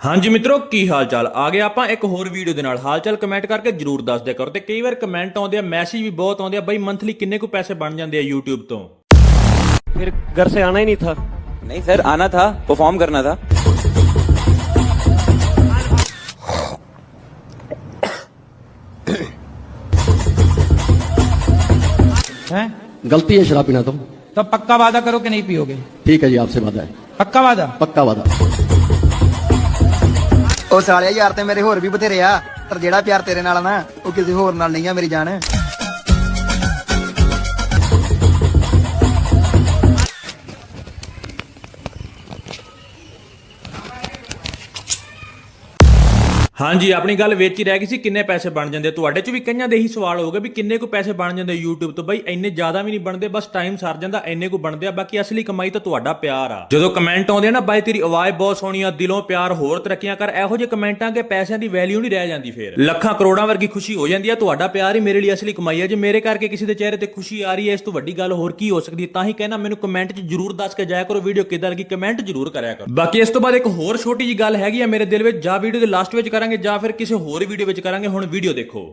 ਹਾਂਜੀ ਮਿੱਤਰੋ ਕੀ ਹਾਲ ਚਾਲ ਆ ਗਏ ਆਪਾਂ ਇੱਕ ਹੋਰ ਵੀਡੀਓ ਦੇ ਨਾਲ ਹਾਲ ਚਾਲ ਕਮੈਂਟ ਕਰਕੇ ਜਰੂਰ ਦੱਸ ਦਿਆ ਕਰੋ ਤੇ ਕਈ ਵਾਰ ਕਮੈਂਟ ਆਉਂਦੇ ਆ ਮੈਸੇਜ ਵੀ ਬਹੁਤ ਆਉਂਦੇ ਆ ਬਈ ਮੰਥਲੀ ਕਿੰਨੇ ਕੁ ਪੈਸੇ ਬਣ ਜਾਂਦੇ ਆ YouTube ਤੋਂ फिर घर से आना ही नहीं था नहीं सर आना था परफॉर्म करना था हैं गलती है शराब पीना तो तो पक्का वादा करो कि नहीं पियोगे ठीक है जी आपसे वादा है पक्का वादा पक्का वादा ਉਹ ਸਾਲਿਆ ਯਾਰ ਤੇ ਮੇਰੇ ਹੋਰ ਵੀ ਬਥੇਰੇ ਆ, ਪਰ ਜਿਹੜਾ ਪਿਆਰ ਤੇਰੇ ਨਾਲ ਆ ਨਾ, ਉਹ ਕਿਸੇ ਹੋਰ ਨਾਲ ਨਹੀਂ ਆ ਮੇਰੀ ਜਾਨ। ਹਾਂਜੀ, ਆਪਣੀ ਗੱਲ ਵਿੱਚ ਹੀ ਰਹਿ ਗਈ ਸੀ, ਕਿੰਨੇ ਪੈਸੇ ਬਣ ਜਾਂਦੇ ਆ? ਤੁਹਾਡੇ ਚ ਵੀ ਕਈਆਂ ਦੇ ਹੀ ਸਵਾਲ ਹੋਊਗਾ ਵੀ ਕਿੰਨੇ ਕੁ ਪੈਸੇ ਬਣ ਜਾਂਦੇ ਆ YouTube ਤੋਂ? ਬਈ ਇੰਨੇ ਜ਼ਿਆਦਾ ਵੀ ਨਹੀਂ ਬਣਦੇ, ਬਸ ਟਾਈਮ ਸਰ ਜਾਂਦਾ, ਇੰਨੇ ਕੁ ਬਣਦੇ ਆ, ਬਾਕੀ ਅਸਲੀ ਕਮਾਈ ਤਾਂ ਤੁਹਾਡਾ ਪਿਆਰ ਆ। ਜਦੋਂ ਕਮੈਂਟ ਆਉਂਦੇ ਆ ਨਾ, ਬਾਈ ਤੇਰੀ ਆਵਾਜ਼ ਬਹੁਤ ਸੋਹਣੀ ਆ, ਦਿਲੋਂ ਪਿਆਰ ਹੋਰ ਤਰੱਕੀਆਂ ਕਰ, ਇਹੋ ਜਿਹੇ ਕਮੈਂਟਾਂ ਕੇ ਪੈਸਿਆਂ ਦੀ ਵੈਲਿਊ ਨਹੀਂ ਰਹਿ ਜਾਂਦੀ ਫੇਰ। ਲੱਖਾਂ ਕਰੋੜਾਂ ਵਰਗੀ ਖੁਸ਼ੀ ਹੋ ਜਾਂਦੀ ਆ, ਤੁਹਾਡਾ ਪਿਆਰ ਹੀ ਮੇਰੇ ਲਈ ਅਸਲੀ ਕਮਾਈ ਆ। ਜੇ ਮੇਰੇ ਕਰਕੇ ਕਿਸੇ ਦੇ ਚਿਹਰੇ ਤੇ ਖੁਸ਼ੀ ਆ ਰਹੀ ਹੈ, ਇਸ ਤੋਂ ਵੱਡੀ ਗੱਲ ਹੋਰ ਕੀ ਹੋ ਸਕਦੀ ਹੈ? ਤਾਂ ਹੀ ਕਹਿਣਾ, ਮੈਨੂੰ ਕਮੈਂਟ 'ਚ ਜਰੂਰ ਦੱਸ ਕੇ ਜਾਇਆ ਕਰੋ ਵੀਡੀਓ ਕਿੱਦਾਂ ਲੱਗੀ ਕਮੈਂਟ ਜਰੂਰ ਕਰਿਆ ਕਰੋ। ਬਾਕੀ ਇਸ ਤੋਂ ਬਾਅਦ ਇੱਕ ਹੋਰ ਛੋਟੀ ਜੀ ਗੱਲ ਹੈਗੀ ਆ ਮੇਰੇ ਦਿਲ ਵਿੱਚ, ਜਾਂ ਵੀਡੀਓ ਦੇ ਲਾਸਟ ਵਿੱਚ ਕਰਾਂਗੇ ਜਾਂ ਫਿਰ ਕਿਸੇ ਹੋਰ ਵੀਡੀਓ ਵਿੱਚ ਕਰਾਂਗੇ ਹੁਣ ਵੀਡੀਓ ਦੇਖੋ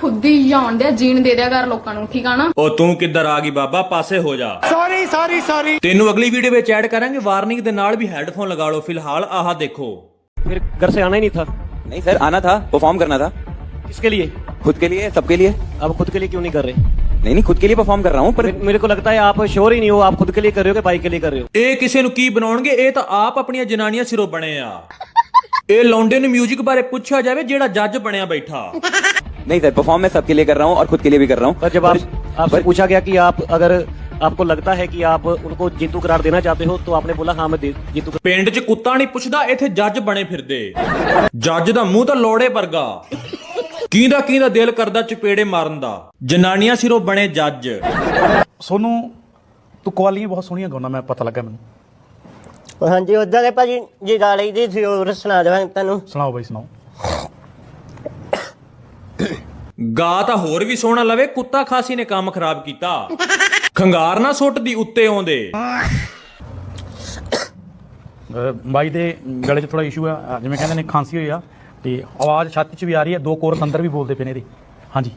ਖੁਦ ਹੀ ਜਾਣ ਦਿਆ ਜੀਣ ਦੇ ਦਿਆ ਕਰ ਲੋਕਾਂ ਨੂੰ ਠੀਕ ਆ ਨਾ ਉਹ ਤੂੰ ਕਿੱਧਰ ਆ ਗਈ ਬਾਬਾ ਪਾਸੇ ਹੋ ਜਾ ਸੌਰੀ ਸੌਰੀ ਸੌਰੀ ਤੈਨੂੰ ਅਗਲੀ ਵੀਡੀਓ ਵਿੱਚ ਐਡ ਕਰਾਂਗੇ ਵਾਰਨਿੰਗ ਦੇ ਨਾਲ ਵੀ ਹੈੱਡਫੋਨ ਲਗਾ ਲਓ ਫਿਲਹਾਲ ਆਹ ਦੇਖੋ फिर घर से आना ही नहीं था नहीं सर आना था परफॉर्म करना था किसके लिए खुद के लिए सबके लिए आप खुद के लिए क्यों नहीं कर रहे नहीं नहीं खुद के लिए परफॉर्म कर रहा हूँ पर मेरे- मेरे को लगता है आप श्योर ही नहीं हो आप खुद के लिए कर रहे हो कि भाई के लिए कर रहे हो ਇਹ ਕਿਸੇ ਨੂੰ ਕੀ ਬਣਾਉਣਗੇ ਇਹ ਤਾਂ ਆਪ ਆਪਣੀਆਂ ਜਨਾਨੀਆਂ ਸਿਰੋਂ ਬਣੇ ਆ ਇਹ ਲੌਂਡੇ ਨੂੰ 뮤직 ਬਾਰੇ ਪੁੱਛਿਆ ਜਾਵੇ ਜਿਹੜਾ ਜੱਜ ਬਣਿਆ ਬੈਠਾ नहीं सर परफॉर्म मैं सबके लिए कर रहा हूँ और खुद के लिए भी कर रहा हूँ पर जब आप आपसे पूछा गया कि आप अगर आपको लगता है कि आप उनको जीतू करार देना चाहते हो तो आपने बोला हाँ मैं दे- जीतू ਪਿੰਡ 'ਚ ਕੁੱਤਾ ਨਹੀਂ ਪੁੱਛਦਾ ਇੱਥੇ ਜੱਜ ਬਣੇ ਫਿਰਦੇ ਜੱਜ ਦਾ ਮੂੰਹ ਤਾਂ ਲੋੜੇ ਵਰਗਾ ਕਿਹਦਾ ਕਿਹਦਾ ਦਿਲ ਕਰਦਾ ਚਪੇੜੇ ਮਾਰਨ ਦਾ ਜਨਾਨੀਆਂ ਸਿਰੋਂ ਬਣੇ ਜੱਜ ਸੋਨੂੰ ਤੂੰ ਕਵਾਲੀਆਂ ਬਹੁਤ ਸੋਹਣੀਆਂ ਗਾਉਣਾ ਮੈਂ ਪਤਾ ਲੱਗਾ ਮੈਨੂੰ ਹਾਂਜੀ ਉਦਾਂ ਦੇ ਭਾਜੀ ਜੀ ਗਾ ਲਈ ਦੀ ਸੀ ਹੋਰ ਸੁਣਾ ਦੇਵਾਂ ਤੈਨੂੰ ਸੁਣਾਓ ਬਾਈ ਸੁਣਾਓ। ਗਾ ਤਾਂ ਹੋਰ ਵੀ ਸੋਹਣਾ ਲਵੇ ਕੁੱਤਾ ਖਾਸੀ ਨੇ ਕੰਮ ਖਰਾਬ ਕੀਤਾ। ਖੰਗਾਰ ਨਾ ਸੁੱਟਦੀ ਉੱਤੇ ਆਉਂਦੇ। ਅਹ ਬਾਈ ਦੇ ਗਲੇ 'ਚ ਥੋੜਾ ਇਸ਼ੂ ਆ। ਅਹ ਜਿਵੇਂ ਕਹਿੰਦੇ ਨੇ ਖਾਂਸੀ ਹੋਈ ਆ। ਤੇ ਆਵਾਜ਼ ਛਾਤੀ 'ਚ ਵੀ ਆ ਰਹੀ ਹੈ ਦੋ ਕੋਰਸ ਅੰਦਰ ਵੀ ਬੋਲਦੇ ਪਏ ਨੇ ਇਹਦੇ। ਹਾਂਜੀ।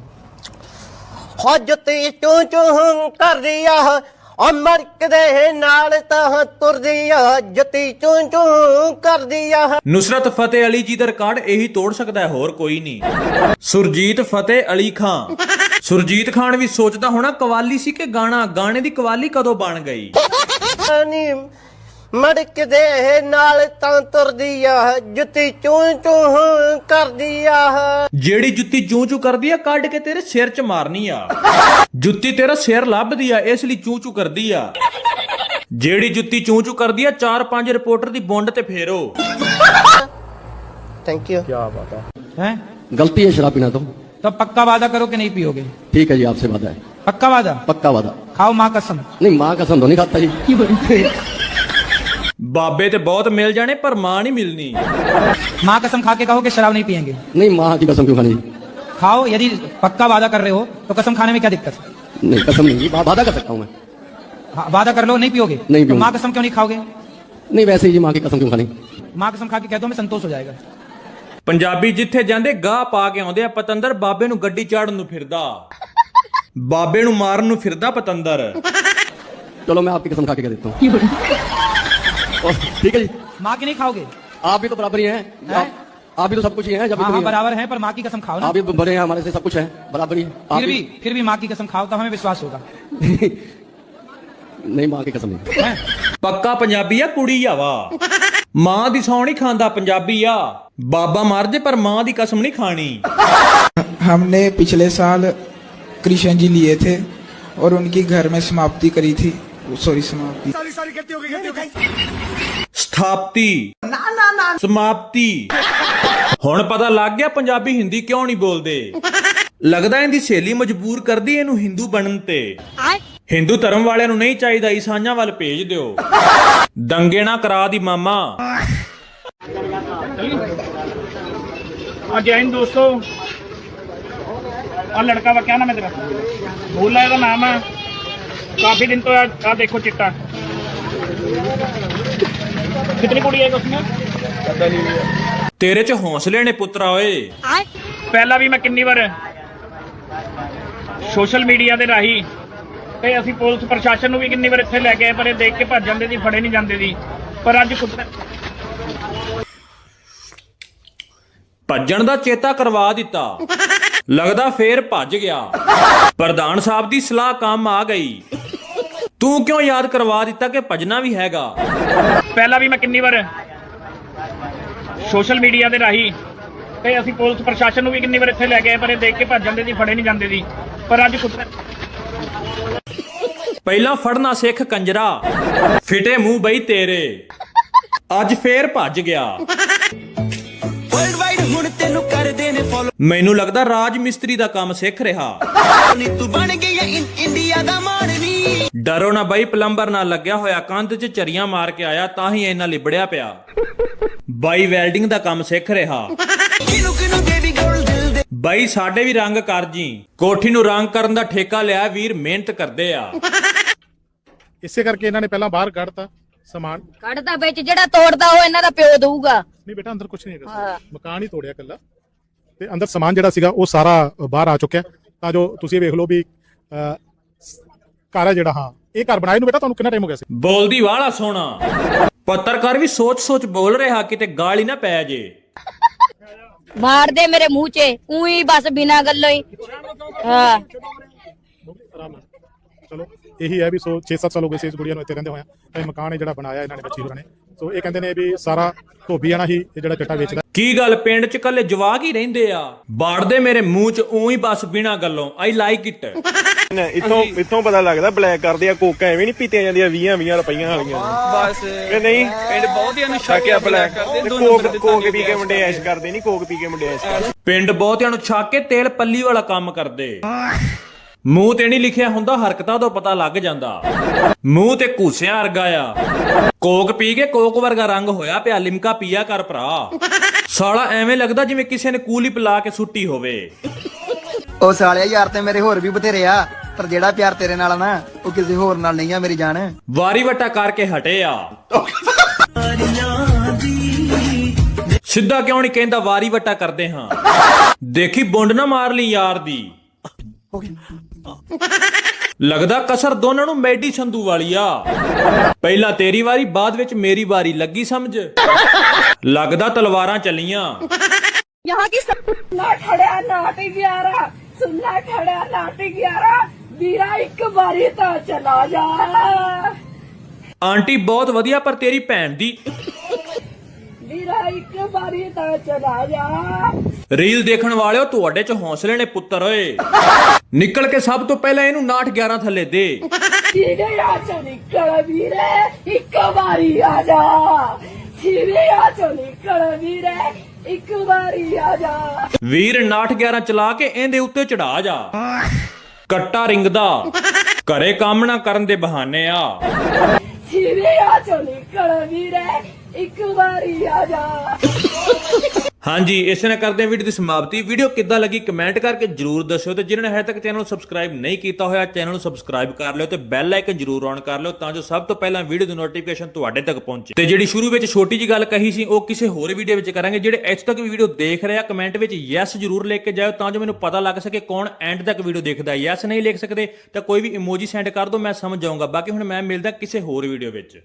ਹੋ ਜੁੱਤੀ ਚੂੰ ਚੂੰ ਕਰਦੀ ਆ ਅਮਰਕ ਦੇ ਨਾਲ ਤਾਂ ਤੁਰਦੀ ਆ ਜੁੱਤੀ ਚੂੰ ਚੂੰ ਕਰਦੀ ਆ ਨੁਸਰਤ ਫਤਿਹ ਅਲੀ ਜੀ ਦਾ ਰਿਕਾਰਡ ਇਹੀ ਤੋੜ ਸਕਦਾ ਹੈ ਹੋਰ ਕੋਈ ਨਹੀਂ। ਸੁਰਜੀਤ ਫਤਿਹ ਅਲੀ ਖਾਨ ਸੁਰਜੀਤ ਖਾਨ ਵੀ ਸੋਚਦਾ ਹੋਣਾ ਕਵਾਲੀ ਸੀ ਕਿ ਗਾਣਾ ਗਾਣੇ ਦੀ ਕਵਾਲੀ ਕਦੋਂ ਬਣ ਗਈ? ਨੀ ਮੜਕ ਦੇ ਨਾਲ ਤਾਂ ਤੁਰਦੀ ਆ ਜੁੱਤੀ ਚੂੰ ਚੂੰ ਕਰਦੀ ਆ ਜਿਹੜੀ ਜੁੱਤੀ ਚੂੰ ਚੂ ਕਰਦੀ ਆ ਕੱਢ ਕੇ ਤੇਰੇ ਸਿਰ 'ਚ ਮਾਰਨੀ ਆ ਜੁੱਤੀ ਤੇਰਾ ਸਿਰ ਲੱਭਦੀ ਆ ਇਸ ਲਈ ਚੂੰ ਚੂ ਕਰਦੀ ਆ ਜਿਹੜੀ ਜੁੱਤੀ ਚੂੰ ਚੂ ਕਰਦੀ ਆ ਚਾਰ ਪੰਜ ਰਿਪੋਰਟਰ ਦੀ ਬੁੰਡ ਤੇ ਫੇਰੋ ਥੈਂਕ ਯੂ ਕੀ ਬਾਤ ਹੈ हैं गलती है शराब पीना तो तो पक्का वादा करो कि नहीं पियोगे ठीक है जी आपसे वादा है पक्का वादा पक्का वादा खाओ माँ कसम नहीं माँ कसम तो नहीं खाता जी ਬਾਬੇ ਤੇ ਬਹੁਤ ਮਿਲ ਜਾਣੇ ਪਰ ਮਾਂ ਨਹੀਂ ਮਿਲਣੀ माँ कसम खा के कहो कि शराब नहीं पियेंगे नहीं माँ की कसम क्यों खानी जी खाओ यदि पक्का वादा कर रहे हो तो कसम खाने में क्या दिक्कत है नहीं कसम नहीं जी वा- वादा कर सकता हूँ मैं हाँ, वादा कर लो नहीं पियोगे नहीं तो पीऊंगा। माँ कसम क्यों नहीं खाओगे नहीं वैसे ही जी माँ की कसम क्यों खानी माँ कसम खा के कह दो मैं संतोष हो जाएगा ਪੰਜਾਬੀ ਜਿੱਥੇ ਜਾਂਦੇ ਗਾਹ ਪਾ ਕੇ ਆਉਂਦੇ ਆ ਪਤੰਦਰ ਬਾਬੇ ਨੂੰ ਗੱਡੀ ਚਾੜਨ ਨੂੰ ਫਿਰਦਾ ਬਾਬੇ ਨੂੰ ਮਾਰਨ ਨੂੰ ਫਿਰਦਾ ਪਤੰਦਰ चलो मैं आपकी कसम खा के कह देता हूँ और ठीक है जी माँ की नहीं खाओगे आप भी तो बराबर ही हैं आप, आप भी तो सब कुछ ही हैं जब भी हाँ तो हाँ ही हैं। बराबर है पर माँ की कसम खाओ ना आप भी बड़े हैं हमारे से सब कुछ है बराबर ही आप फिर भी फिर भी माँ की कसम खाओ तो हमें विश्वास होगा नहीं माँ की कसम नहीं हैं? ਪੱਕਾ ਪੰਜਾਬੀ ਆ ਕੁੜੀ ਆ ਵਾ ਮਾਂ ਦੀ ਸੌਂ ਨਹੀਂ ਖਾਂਦਾ ਪੰਜਾਬੀ ਆ ਬਾਬਾ ਮਰ ਜੇ ਪਰ ਮਾਂ ਦੀ ਕਸਮ ਨਹੀਂ ਖਾਣੀ हमने पिछले साल कृष्ण जी लिए थे और उनकी घर में समाप्ति करी थी सॉरी समाप्ति ਸਥਾਪਤੀ ਸਮਾਪਤੀ ਹੁਣ ਪਤਾ ਲੱਗ ਗਿਆ ਪੰਜਾਬੀ ਹਿੰਦੀ ਕਿਉਂ ਨਹੀਂ ਬੋਲਦੇ ਲੱਗਦਾ ਇਹਦੀ ਸਹੇਲੀ ਮਜਬੂਰ ਕਰਦੀ ਇਹਨੂੰ ਹਿੰਦੂ ਬਣਨ ਤੇ ਹਿੰਦੂ ਧਰਮ ਵਾਲਿਆਂ ਨੂੰ ਨਹੀਂ ਚਾਹੀਦਾ ਈਸਾਈਆਂ ਵੱਲ ਭੇਜ ਦਿਓ ਦੰਗੇ ਨਾ ਕਰਾ ਦੀ ਮਾਮਾ जय हिंद दोस्तों और लड़का का क्या नाम है तेरा भूला है नाम है काफी दिन तो यार आ देखो चिट्टा कितनी कुड़ी है उसमें ਤੇਰੇ 'ਚ ਹੌਸਲੇ ਨੇ ਪੁੱਤਰਾ ਓਏ ਪਹਿਲਾਂ ਵੀ ਮੈਂ ਕਿੰਨੀ ਵਾਰ ਸੋਸ਼ਲ ਮੀਡੀਆ ਦੇ ਰਾਹੀਂ ਤੇ ਅਸੀਂ ਪੁਲਿਸ ਪ੍ਰਸ਼ਾਸਨ ਨੂੰ ਵੀ ਕਿੰਨੀ ਵਾਰ ਇੱਥੇ ਲੈ ਕੇ ਆਏ ਪਰ ਇਹ ਦੇਖ ਕੇ ਭੱਜ ਜਾਂਦੇ ਸੀ ਫੜੇ ਨਹੀਂ ਜਾਂਦੇ ਸੀ ਪਰ ਅੱਜ ਕੁਦਰਤ ਭੱਜਣ ਦਾ ਚੇਤਾ ਕਰਵਾ ਦਿੱਤਾ ਲੱਗਦਾ ਫੇਰ ਭੱਜ ਗਿਆ। ਪ੍ਰਧਾਨ ਸਾਹਿਬ ਦੀ ਸਲਾਹ ਕੰਮ ਆ ਗਈ। ਤੂੰ ਕਿਉਂ ਯਾਦ ਕਰਵਾ ਦਿੱਤਾ ਕਿ ਭੱਜਣਾ ਵੀ ਹੈਗਾ? ਪਹਿਲਾਂ ਵੀ ਮੈਂ ਕਿੰਨੀ ਵਾਰ ਸੋਸ਼ਲ ਮੀਡੀਆ ਦੇ ਰਾਹੀਂ ਤੇ ਅਸੀਂ ਪੁਲਿਸ ਪ੍ਰਸ਼ਾਸਨ ਨੂੰ ਵੀ ਕਿੰਨੀ ਵਾਰ ਇੱਥੇ ਲੈ ਕੇ ਆਏ ਪਰ ਇਹ ਦੇਖ ਕੇ ਭੱਜ ਜਾਂਦੇ ਸੀ ਫੜੇ ਨਹੀਂ ਜਾਂਦੇ ਸੀ। ਪਰ ਅੱਜ ਕੁਦਰਤ ਪਹਿਲਾਂ ਫੜਨਾ ਸਿੱਖ ਕੰਜਰਾ ਫਿਟੇ ਮੂੰਹ ਬਈ ਤੇਰੇ। ਅੱਜ ਫੇਰ ਭੱਜ ਗਿਆ। ਮੈਨੂੰ ਲੱਗਦਾ ਰਾਜ ਮਿਸਤਰੀ ਦਾ ਕੰਮ ਸਿੱਖ ਰਿਹਾ। ਨੀ ਤੂੰ ਬਣ ਗਈ ਐ ਇੰਡੀਆ ਦਾ ਮਾਰਨੀ ਡਰੋ ਨਾ ਬਈ ਪਲੰਬਰ ਨਾਲ ਲੱਗਿਆ ਹੋਇਆ ਕੰਧ 'ਚ ਚਰੀਆਂ ਮਾਰ ਕੇ ਆਇਆ ਤਾਂ ਹੀ ਇੰਨਾ ਲਿਬੜਿਆ ਪਿਆ। ਬਾਈ ਵੈਲਡਿੰਗ ਦਾ ਕੰਮ ਸਿੱਖ ਰਿਹਾ। ਕਿਨੂੰ ਕਿਨੂੰ ਬੇਬੀ ਗਰਲ ਦਿਲ ਦੇ ਬਾਈ ਸਾਡੇ ਵੀ ਰੰਗ ਕਰ ਜੀ। ਕੋਠੀ ਨੂੰ ਰੰਗ ਕਰਨ ਦਾ ਠੇਕਾ ਲਿਆ ਵੀਰ ਮਿਹਨਤ ਕਰਦੇ ਆ। ਇਸੇ ਕਰਕੇ ਇਹਨਾਂ ਨੇ ਪਹਿਲਾਂ ਬਾਹਰ ਕੱਢਤਾ ਸਮਾਨ। ਕੱਢਦਾ ਵਿੱਚ ਜਿਹੜਾ ਤੋੜਦਾ ਉਹ ਇਹਨਾਂ ਦਾ ਪਿਓ ਦਊਗਾ। ਨਹੀਂ ਬੇਟਾ ਅੰਦਰ ਕੁਝ ਨਹੀਂ ਹੈਗਾ। ਮਕਾਨ ਹੀ ਤੋੜਿਆ ਕੱਲਾ ਤੇ ਅੰਦਰ ਸਮਾਨ ਜਿਹੜਾ ਸੀਗਾ ਉਹ ਸਾਰਾ ਬਾਹਰ ਆ ਚੁੱਕਿਆ ਤਾਂ ਜੋ ਤੁਸੀਂ ਇਹ ਵੇਖ ਲਓ ਵੀ ਘਰ ਹੈ ਜਿਹੜਾ ਹਾਂ। ਇਹ ਘਰ ਬਣਾਏ ਨੂੰ ਬੇਟਾ? ਤੁਹਾਨੂੰ ਕਿੰਨਾ ਟਾਈਮ ਹੋ ਗਿਆ ਸੀ? ਬੋਲਦੀ ਵਾਲਾ ਸੋਹਣਾ। ਪੱਤਰਕਾਰ ਵੀ ਸੋਚ-ਸੋਚ ਬੋਲ ਰਿਹਾ ਕਿਤੇ ਗਾਲ ਹੀ ਨਾ ਪੈ ਜੇ। ਮਾਰ ਦੇ ਮੇਰੇ ਮੂੰਹ 'ਚ ਉਹੀ ਬਸ ਬਿਨਾ ਗੱਲੋਂ ਹੀ। ਹਾਂ। ਚਲੋ ਇਹੀ ਹੈ ਵੀ ਸੋ 6-7 ਸਾਲ ਹੋ ਗਏ ਸੀ ਇਸ ਗੁੜੀਆ ਨੂੰ ਇੱਥੇ ਰਹਿੰਦੇ ਹੋਇਆ। ਤਾਂ ਇਹ ਮਕਾਨ ਹੈ ਜਿਹੜਾ ਬਣਾਇਆ ਇਹਨਾਂ ਨੇ ਬੱਚੀ ਹੋਰਾਂ ਨੇ। ਸੋ ਇਹ ਕਹਿੰਦੇ ਨੇ ਵੀ ਸਾਰਾ ਧੋਬੀ ਆਣਾ ਹੀ ਇਹ ਜਿਹੜਾ ਚੱਟਾ ਵੇਚਦਾ। ਕੀ ਗੱਲ ਪਿੰਡ 'ਚ ਕੱਲੇ ਜਵਾਕ ਹੀ ਰਹਿੰਦੇ ਆ? ਬਾੜਦੇ ਮੇਰੇ ਮੂੰਹ 'ਚ ਉਹੀ ਬਸ ਬਿਨਾ ਗੱਲੋਂ। ਆਈ ਲਾਈਕ ਇਟ ਇੱਥੋਂ ਇੱਥੋਂ ਪਤਾ ਲੱਗਦਾ ਬਲੈਕ ਕਰਦੇ ਆ ਕੋਕਾਂ ਐਵੇਂ ਨਹੀਂ ਪੀਤੀਆਂ ਜਾਂਦੀਆਂ 20 20 ਰੁਪਈਆਂ ਵਾਲੀਆਂ। ਬਸ। ਕਿ ਨਹੀਂ? ਪਿੰਡ ਬਹੁਤ ਹੀ ਅਨੁਸ਼ਾਕਿਆ ਬਲੈਕ ਕੋਕ ਕੋਕ ਪੀ ਕੇ ਮੁੰਡੇ ਐਸ਼ ਕਰਦੇ ਨਹੀਂ ਕੋਕ ਪੀ ਕੇ ਮੁੰਡੇ ਐਸ਼ ਕਰਦੇ। ਪਿੰਡ ਬਹੁਤਿਆਂ ਨੂੰ ਛੱਕ ਕੇ ਤੇਲ ਪੱਲੀ ਵਾਲਾ ਕੰਮ ਕਰਦੇ। ਮੂੰਹ ਤੇ ਨਹੀਂ ਲਿਖਿਆ ਹੁੰਦਾ ਹਰਕਤਾਂ ਤੋਂ ਪਤਾ ਲੱਗ ਜਾਂਦਾ। ਮੂੰਹ ਤੇ ਘੂਸਿਆਂ ਵਰਗਾ ਆ। ਕੋਕ ਪੀ ਕੇ ਕੋਕ ਵਰਗਾ ਰੰਗ ਹੋਇਆ ਪਿਆ ਲਿਮਕਾ ਪੀਆ ਕਰ ਭਰਾ। ਸਾਲਾ ਐਵੇਂ ਲੱਗਦਾ ਜਿਵੇਂ ਕਿਸੇ ਨੇ ਕੂਲੀ ਪਿਲਾ ਕੇ ਸੁੱਟੀ ਹੋਵੇ। ਉਹ ਸਾਲਿਆ ਯਾਰ ਤੇ ਮੇਰੇ ਹੋਰ ਵੀ ਬਥੇਰੇ ਆ ਪਰ ਜਿਹੜਾ ਪਿਆਰ ਤੇਰੇ ਨਾਲ ਆ ਨਾ ਉਹ ਕਿਸੇ ਹੋਰ ਨਾਲ ਨਹੀਂ ਆ ਮੇਰੀ ਜਾਨ। ਵਾਰੀ ਵਟਾ ਕਰਕੇ ਹਟੇ ਆ। ਸਿੱਧਾ ਕਿਉਂ ਨਹੀਂ ਕਹਿੰਦਾ ਵਾਰੀ ਵਟਾ ਕਰਦੇ ਹਾਂ? ਦੇਖੀ ਬੁੰਡ ਨਾ ਮਾਰ ਲਈ ਯਾਰ ਦੀ। ਹੋ ਗਿਆ ਲੱਗਦਾ ਕਸਰ ਦੋਨਾਂ ਨੂੰ ਮੈਡੀ ਸੰਧੂ ਵਾਲੀ ਆ। ਪਹਿਲਾਂ ਤੇਰੀ ਵਾਰੀ ਬਾਅਦ ਵਿੱਚ ਮੇਰੀ ਵਾਰੀ। ਲੱਗੀ ਸਮਝ? ਲੱਗਦਾ ਤਲਵਾਰਾਂ ਚੱਲੀਆਂ। ਯਹਾਂ ਕੀ ਸੁਣਨਾ ਖੜਿਆ ਨਾਟ 11 ਸੁਣਨਾ ਖੜਿਆ ਨਾਟ 11 ਵੀਰਾ ਇੱਕ ਵਾਰੀ ਤਾਂ ਚਲਾ ਜਾ। ਆਂਟੀ ਬਹੁਤ ਵਧੀਆ ਪਰ ਤੇਰੀ ਭੈਣ ਦੀ। ਵੀਰਾ ਇੱਕ ਵਾਰੀ ਤਾਂ ਚਲਾ ਜਾ। ਰੀਲ ਦੇਖਣ ਵਾਲਿਓ ਤੁਹਾਡੇ ਚ ਹੌਸਲੇ ਨੇ ਪੁੱਤਰ ਓਏ। ਨਿਕਲ ਕੇ ਸਭ ਤੋਂ ਪਹਿਲਾਂ ਇਹਨੂੰ 9 11 ਥੱਲੇ ਦੇ। ਸੀਨੇ ਆ ਚੋਂ ਨਿਕਲ ਵੀਰੇ ਇੱਕ ਵਾਰੀ ਆ ਜਾ। ਸੀਨੇ ਆ ਚੋਂ ਨਿਕਲ ਵੀਰੇ ਇੱਕ ਵਾਰੀ ਆ ਜਾ। ਵੀਰ 9 11 ਚਲਾ ਕੇ ਇਹਦੇ ਉੱਤੇ ਚੜਾ ਜਾ। ਕੱਟਾ ਰਿੰਗਦਾ। ਘਰੇ ਕੰਮ ਨਾ ਕਰਨ ਦੇ ਬਹਾਨੇ ਆ। ਸੀਨੇ ਆ ਚੋਂ ਨਿਕਲ ਵੀਰੇ ਇੱਕ ਵਾਰੀ ਆ ਜਾ। ਹਾਂਜੀ, ਇਸੇ ਨਾਲ ਕਰਦੇ ਹਾਂ ਵੀਡੀਓ ਦੀ ਸਮਾਪਤੀ। ਵੀਡੀਓ ਕਿੱਦਾਂ ਲੱਗੀ ਕਮੈਂਟ ਕਰਕੇ ਜਰੂਰ ਦੱਸਿਓ ਤੇ ਜਿਨ੍ਹਾਂ ਨੇ ਹਜੇ ਤੱਕ ਚੈਨਲ ਨੂੰ ਸਬਸਕ੍ਰਾਈਬ ਨਹੀਂ ਕੀਤਾ ਹੋਇਆ, ਚੈਨਲ ਨੂੰ ਸਬਸਕ੍ਰਾਈਬ ਕਰ ਲਿਓ ਤੇ ਬੈਲ ਆਈਕਨ ਜਰੂਰ ਔਨ ਕਰ ਲਿਓ ਤਾਂ ਜੋ ਸਭ ਤੋਂ ਪਹਿਲਾਂ ਵੀਡੀਓ ਦੀ ਨੋਟੀਫਿਕੇਸ਼ਨ ਤੁਹਾਡੇ ਤੱਕ ਪਹੁੰਚੇ। ਤੇ ਜਿਹੜੀ ਸ਼ੁਰੂ ਵਿੱਚ ਛੋਟੀ ਜੀ ਗੱਲ ਕਹੀ ਸੀ, ਉਹ ਕਿਸੇ ਹੋਰ ਵੀਡੀਓ ਵਿੱਚ ਕਰਾਂਗੇ, ਜਿਹੜੇ ਇੱਥੇ ਤੱਕ ਵੀਡੀਓ ਦੇਖ ਰਹੇ ਆ, ਕਮੈਂਟ ਵਿੱਚ ਯੈਸ ਜਰੂਰ ਲਿਖ ਕੇ ਜਾਓ ਤਾਂ ਜੋ ਮੈਨੂੰ ਪਤਾ ਲੱਗ ਸਕੇ ਕੌਣ ਐਂਡ ਤੱਕ ਵੀਡੀਓ ਦੇਖਦਾ ਯੈਸ ਨਹੀਂ ਲਿਖ ਸਕਦੇ ਤਾਂ ਕੋਈ ਵੀ ਇਮੋਜੀ ਸੈਂਡ ਕਰ ਦਿਓ, ਮੈਂ ਸਮਝ ਜਾਊਂਗਾ। ਬਾਕੀ ਹੁਣ ਮੈਂ ਮਿਲਦਾ ਕਿਸੇ ਹੋਰ ਵੀਡੀਓ ਵਿੱਚ।